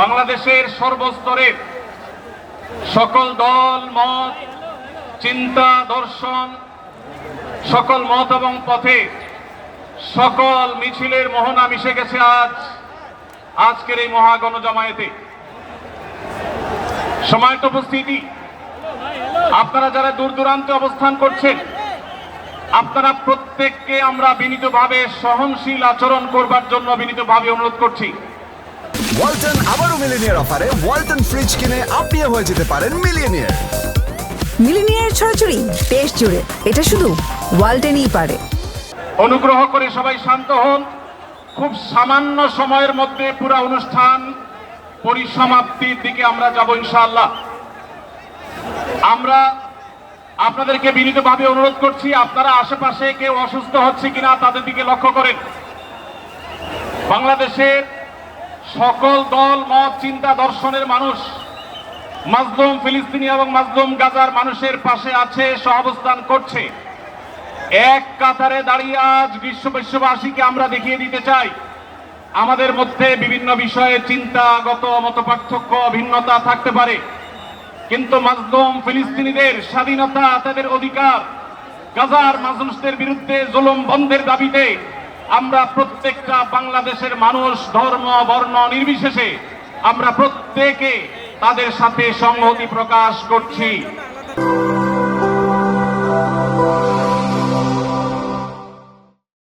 বাংলাদেশের সর্বস্তরের সকল দল, মত, চিন্তা, দর্শন, সকল মত এবং পথে সকল মিছিলের মোহনা মিশে গেছে আজ, আজকের এই মহাগণ জামায়াতে সময়ত উপস্থিতি, আপনারা যারা দূর দূরান্তে অবস্থান করছেন, আপনারা প্রত্যেককে আমরা বিনীতভাবে সহনশীল আচরণ করবার জন্য বিনীতভাবে অনুরোধ করছি। ওয়ালটন আবারও মিলিনিয়ার অফারে ওয়ালটন ফ্রিজ কিনে আপনিও হয়ে যেতে পারেন মিলিয়নিয়ার। মিলিনিয়ার ছড়াছড়ি দেশ জুড়ে। এটা শুধু ওয়ালটেনই পারে। অনুগ্রহ করে সবাই শান্ত হন। খুব সামান্য সময়ের মধ্যে পুরো অনুষ্ঠান পরিসমাপ্তির দিকে আমরা যাব ইনশাআল্লাহ। আমরা আপনাদেরকে বিনীতভাবে অনুরোধ করছি আপনারা আশেপাশে কেউ অসুস্থ হচ্ছে কিনা তাদের দিকে লক্ষ্য করেন। বাংলাদেশের সকল দল, মত, চিন্তা, দর্শনের মানুষ, মাজলুম ফিলিস্তিনি এবং মাজলুম গাজার মানুষের পাশে আছে, সহাবস্থান করছে। এক কাতারে দাঁড়িয়ে আজ বিশ্ব বিশ্ববাসীকে আমরা দেখিয়ে দিতে চাই, আমাদের মধ্যে বিভিন্ন বিষয়ে চিন্তাগত মত পার্থক্য ভিন্নতা থাকতে পারে। কিন্তু মাজলুম ফিলিস্তিনিদের স্বাধীনতা তাদের অধিকার। গাজার মানুষদের বিরুদ্ধে জুলুম বন্ধের দাবিতে আমরা প্রত্যেকটা বাংলাদেশের মানুষ ধর্ম বর্ণ নির্বিশেষে আমরা প্রত্যেকে তাদের সাথে সংহতি প্রকাশ করছি।